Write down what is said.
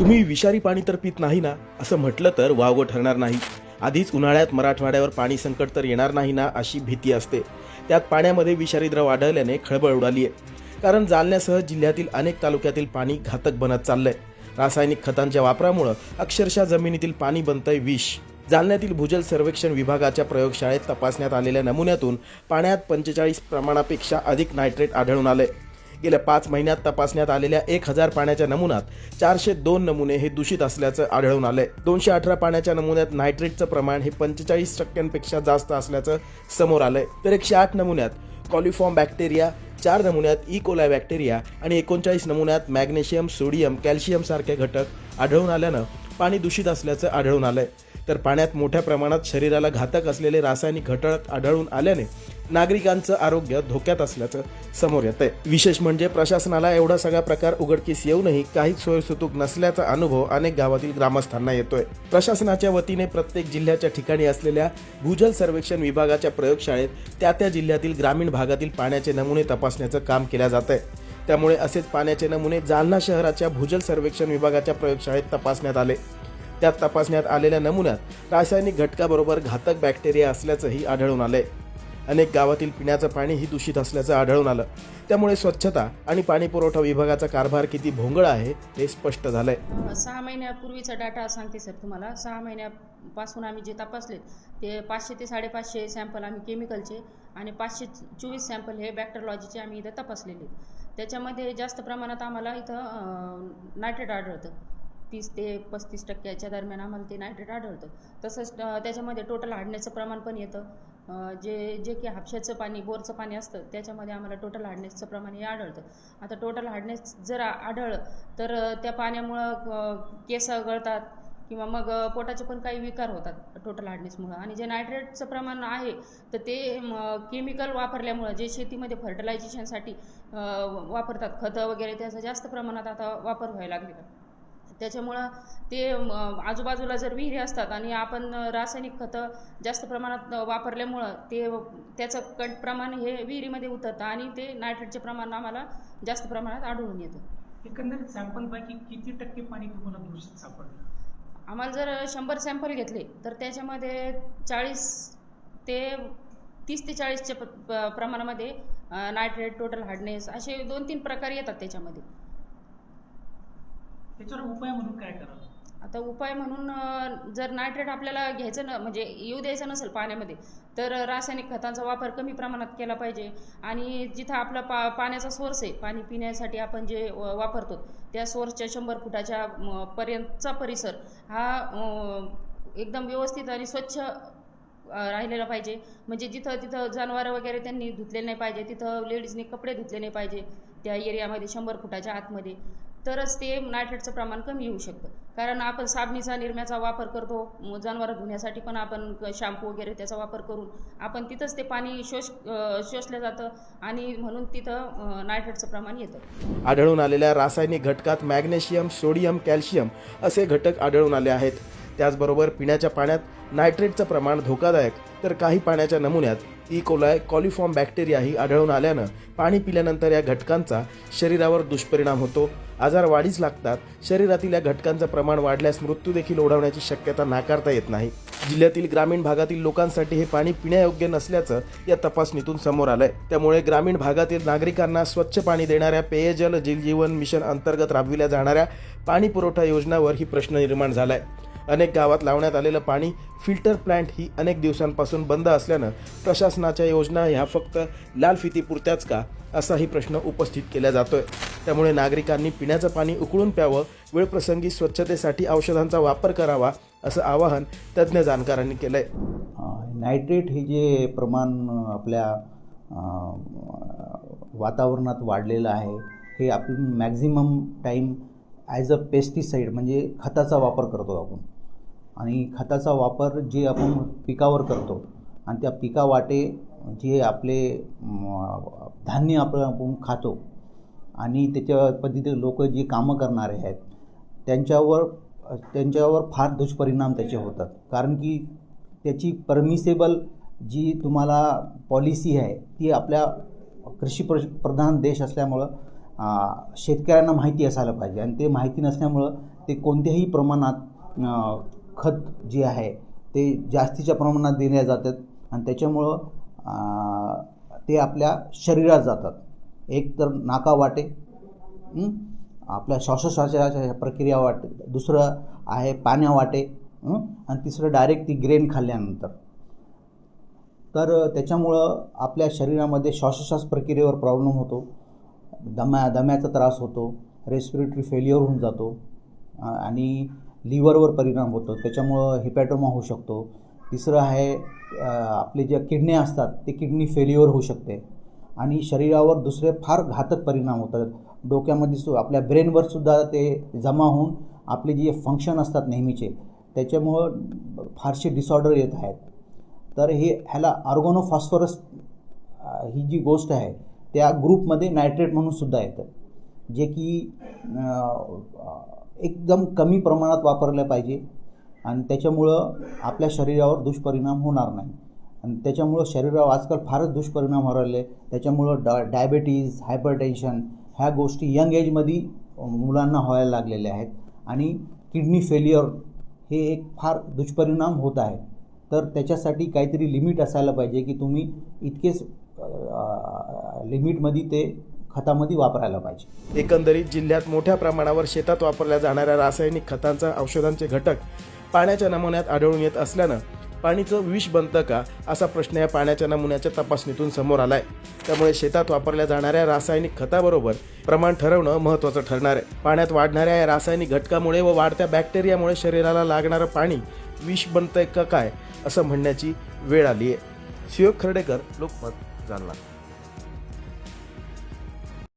तुम्ही विषारी पाणी तर पित नाही ना? असं म्हटलं तर वावगं ठरणार नाही. आधीच उन्हाळ्यात मराठवाड्यावर पाणी संकट तर येणार नाही ना अशी भीती असते. त्यात पाण्यामध्ये विषारी द्रव आढळल्याने खळबळ उडाली आहे. कारण जालन्यासह जिल्ह्यातील अनेक तालुक्यातील पाणी घातक बनत चाललंय. रासायनिक खतांच्या वापरामुळं अक्षरशः जमिनीतील पाणी बनतंय विष. जालन्यातील भूजल सर्वेक्षण विभागाच्या प्रयोगशाळेत तपासण्यात आलेल्या नमुन्यातून पाण्यात पंचेचाळीस प्रमाणापेक्षा अधिक नायट्रेट आढळून आले गेल्या पाच महिन्यात तपासण्यात आलेल्या एक हजार पाण्याच्या नमुन्यात चारशे दोन नमुने हे दूषित असल्याचं आढळून आलंय. दोनशे अठरा पाण्याच्या नमुन्यात नायट्रेटचं प्रमाण हे पंचेचाळीस टक्क्यांपेक्षा जास्त असल्याचं समोर आलंय. तर एकशे आठ नमुन्यात कॉलिफॉर्म बॅक्टेरिया चार नमुन्यात e. ई कोलाय बॅक्टेरिया आणि एकोणचाळीस नमुन्यात मॅग्नेशियम सोडियम कॅल्शियम सारखे घटक आढळून आल्यानं पाणी दूषित असल्याचं आढळून आलंय. तर पाण्यात मोठ्या प्रमाणात शरीराला घातक असलेले रासायनिक घटक आढळून आल्याने नागरिकांचं आरोग्य धोक्यात असल्याचं समोर येत आहे विशेष म्हणजे प्रशासनाला एवढा सगळा प्रकार उघडकीस येऊनही काहीच सोयसुतूक नसल्याचा अनुभव अनेक गावातील ग्रामस्थांना येतोय. प्रशासनाच्या वतीने प्रत्येक जिल्ह्याच्या ठिकाणी असलेल्या भूजल सर्वेक्षण विभागाच्या प्रयोगशाळेत त्या त्या जिल्ह्यातील ग्रामीण भागातील पाण्याचे नमुने तपासण्याचं काम केलं जात आहे त्यामुळे असेच पाण्याचे नमुने जालना शहराच्या भूजल सर्वेक्षण विभागाच्या प्रयोगशाळेत तपासण्यात आले. त्यात तपासण्यात आलेल्या नमुन्यात रासायनिक घटकाबरोबर घातक बॅक्टेरिया असल्याचंही आढळून आलंय. अनेक गावातील पिण्याचं पाणीही दूषित असल्याचं आढळून आलं. त्यामुळे स्वच्छता आणि पाणी पुरवठा विभागाचा कारभार किती भोंगळ आहे हे स्पष्ट झालंय. सहा महिन्यापूर्वीचा डाटा सांगते सर तुम्हाला. सहा महिन्यापासून आम्ही जे तपासले ते पाचशे ते साडेपाचशे सॅम्पल आम्ही केमिकलचे आणि पाचशे चोवीस सॅम्पल हे बॅक्टरलॉजीचे आम्ही इथं तपासलेले त्याच्यामध्ये जास्त प्रमाणात आम्हाला इथं नायट्रेट आढळतं. तीस ते पस्तीस टक्क्याच्या दरम्यान आम्हाला ते नायट्रेट आढळतं. तसंच त्याच्यामध्ये टोटल हाडण्याचं प्रमाण पण येतं. जे जे की हापशाचं पाणी बोरचं पाणी असतं त्याच्यामध्ये आम्हाला टोटल हार्डनेसचं प्रमाण हे आढळतं. आता टोटल हार्डनेस जर आढळलं तर त्या पाण्यामुळं केस गळतात किंवा मग पोटाचे पण काही विकार होतात टोटल हार्डनेसमुळं आणि जे नायट्रेटचं प्रमाण आहे तर ते केमिकल वापरल्यामुळं जे शेतीमध्ये फर्टिलायझेशनसाठी वापरतात खतं वगैरे त्याचा जास्त प्रमाणात आता वापर व्हायला लागलेला त्याच्यामुळं ते आजूबाजूला जर विहिरी असतात आणि आपण रासायनिक खतं जास्त प्रमाणात वापरल्यामुळं ते त्याचं कट प्रमाण हे विहिरीमध्ये उतरतं आणि ते नायट्रेटचे प्रमाण आम्हाला जास्त प्रमाणात आढळून येतं. एकंदरीत सॅम्पलपैकी किती टक्के पाणी तुम्हाला दूषित सापडलं? आम्हाला जर शंभर सॅम्पल घेतले तर त्याच्यामध्ये चाळीस ते तीस ते चाळीसच्या प्रमाणामध्ये नायट्रेट टोटल हार्डनेस असे दोन तीन प्रकार येतात त्याच्यामध्ये. त्याच्यावर उपाय म्हणून काय करावं? आता उपाय म्हणून जर नायट्रेट आपल्याला घ्यायचं न म्हणजे येऊ द्यायचं नसेल पाण्यामध्ये तर रासायनिक खतांचा वापर कमी प्रमाणात केला पाहिजे. आणि जिथं आपला पा पाण्याचा सोर्स आहे पाणी पिण्यासाठी आपण जे वापरतो त्या सोर्सच्या शंभर फुटाच्या पर्यंतचा परिसर हा एकदम व्यवस्थित आणि स्वच्छ राहिलेला पाहिजे. म्हणजे जिथं तिथं जनावरं वगैरे त्यांनी धुतले नाही पाहिजे तिथं लेडीजनी कपडे धुतले नाही पाहिजे त्या एरियामध्ये शंभर फुटाच्या आतमध्ये. तरच ते नायट्रेटचं प्रमाण कमी येऊ शकतं. कारण आपण साबणीचा निरम्याचा वापर करतो म, जनावरं धुण्यासाठी पण आपण शॅम्पू वगैरे त्याचा वापर करून आपण तिथंच ते पाणी शोष शोषलं जातं आणि म्हणून तिथं नायट्रेटचं प्रमाण येतं. आढळून आलेल्या रासायनिक घटकात मॅग्नेशियम सोडियम कॅल्शियम असे घटक आढळून आले आहेत. त्याचबरोबर पिण्याच्या पाण्यात नायट्रेटचं प्रमाण धोकादायक तर काही पाण्याच्या नमुन्यात इकोलाय कॉलिफॉर्म बॅक्टेरियाही आढळून आल्यानं पाणी पिल्यानंतर या घटकांचा शरीरावर दुष्परिणाम होतो. आजार वाढीच लागतात. शरीरातील या घटकांचं प्रमाण वाढल्यास मृत्यू देखील ओढवण्याची शक्यता नाकारता येत नाही. जिल्ह्यातील ग्रामीण भागातील लोकांसाठी हे पाणी पिण्यायोग्य नसल्याचं या तपासणीतून समोर आलंय. त्यामुळे ग्रामीण भागातील नागरिकांना स्वच्छ पाणी देणाऱ्या पेयजल जल जीवन मिशन अंतर्गत राबविल्या जाणाऱ्या पाणी पुरवठा योजनावर ही प्रश्न निर्माण झालाय. अनेक गावात लावण्यात आलेलं पाणी फिल्टर प्लांट ही अनेक दिवसांपासून बंद असल्यानं प्रशासनाच्या योजना ह्या फक्त लाल फितीपुरत्याच का असाही प्रश्न उपस्थित केला जातोय. त्यामुळे नागरिकांनी पिण्याचं पाणी उकळून प्यावं वेळप्रसंगी स्वच्छतेसाठी औषधांचा वापर करावा असं आवाहन तज्ज्ञ जाणकारांनी केलंय. नायट्रेट हे जे प्रमाण आपल्या वातावरणात वाढलेलं आहे हे आपण maximum time as a pesticide म्हणजे खताचा वापर करतो आपण. आणि खताचा वापर जे आपण पिकावर करतो आणि त्या पिकावाटे जे आपले धान्य आपण आपण खातो आणि त्याच्या पद्धतीने लोक जे कामं करणारे आहेत त्यांच्यावर त्यांच्यावर फार दुष्परिणाम त्याचे होतात. कारण की त्याची परमिसेबल जी तुम्हाला पॉलिसी आहे ती आपल्या कृषी प्र प्रधान देश असल्यामुळं शेतकऱ्यांना माहिती असायला पाहिजे. आणि ते माहिती नसल्यामुळं ते कोणत्याही प्रमाणात खत जे आहे ते जास्तीच्या प्रमाणात दिल्या जातात आणि त्याच्यामुळं ते आपल्या शरीरात जातात. एक तर नाका वाटे आपल्या श्वासोश्वासाच्या प्रक्रिया वाटे दुसरं आहे पाण्या वाटे आणि तिसरं डायरेक्ट ती ग्रेन खाल्ल्यानंतर. तर त्याच्यामुळं आपल्या शरीरामध्ये श्वासोश्वास प्रक्रियेवर प्रॉब्लेम होतो. दम्या दम्याचा त्रास होतो. रेस्पिरेटरी फेल्युअर होऊन जातो. आणि लिव्हरवर परिणाम होतो. त्याच्यामुळं हिपॅटोमा होऊ शकतो. तिसरं आहे आपले ज्या किडण्या असतात ते किडनी फेल्युअर होऊ शकते. आणि शरीरावर दुसरे फार घातक परिणाम होतात. डोक्यामध्ये सु आपल्या ब्रेनवर सुद्धा ते जमा होऊन आपले जे फंक्शन असतात नेहमीचे त्याच्यामुळं फारसे डिसऑर्डर येत आहेत. तर हे ह्याला ऑर्गोनोफॉस्फरस ही जी गोष्ट आहे त्या ग्रुपमध्ये नायट्रेट म्हणून सुद्धा येतं. जे की एकदम कमी प्रमाणात वापरलं पाहिजे. आणि त्याच्यामुळं आपल्या शरीरावर दुष्परिणाम होणार नाही. आणि त्याच्यामुळं शरीरावर आजकाल फारच दुष्परिणाम हो राहिले. त्याच्यामुळं डा डायबेटीज हायपरटेन्शन ह्या गोष्टी यंग एजमध्ये मुलांना व्हायला लागलेल्या आहेत. आणि किडनी फेल्युअर हे एक फार दुष्परिणाम होत आहे. तर त्याच्यासाठी काहीतरी लिमिट असायला पाहिजे की तुम्ही इतकेच लिमिटमध्ये ते खतामध्ये वापरायला पाहिजे. एकंदरीत जिल्ह्यात मोठ्या प्रमाणावर शेतात वापरल्या जाणाऱ्या रासायनिक खतांचा औषधांचे घटक पाण्याच्या नमुन्यात आढळून येत असल्यानं पाणीचं विष बनतं का असा प्रश्न या पाण्याच्या नमुन्याच्या तपासणीतून समोर आलाय. त्यामुळे शेतात वापरल्या जाणाऱ्या रासायनिक खताबरोबर प्रमाण ठरवणं महत्त्वाचं ठरणार आहे. पाण्यात वाढणाऱ्या या रासायनिक घटकामुळे व वाढत्या बॅक्टेरियामुळे शरीराला लागणारं पाणी विष बनतंय का काय असं म्हणण्याची वेळ आली आहे शिवक खर्डेकर लोकमत जालना.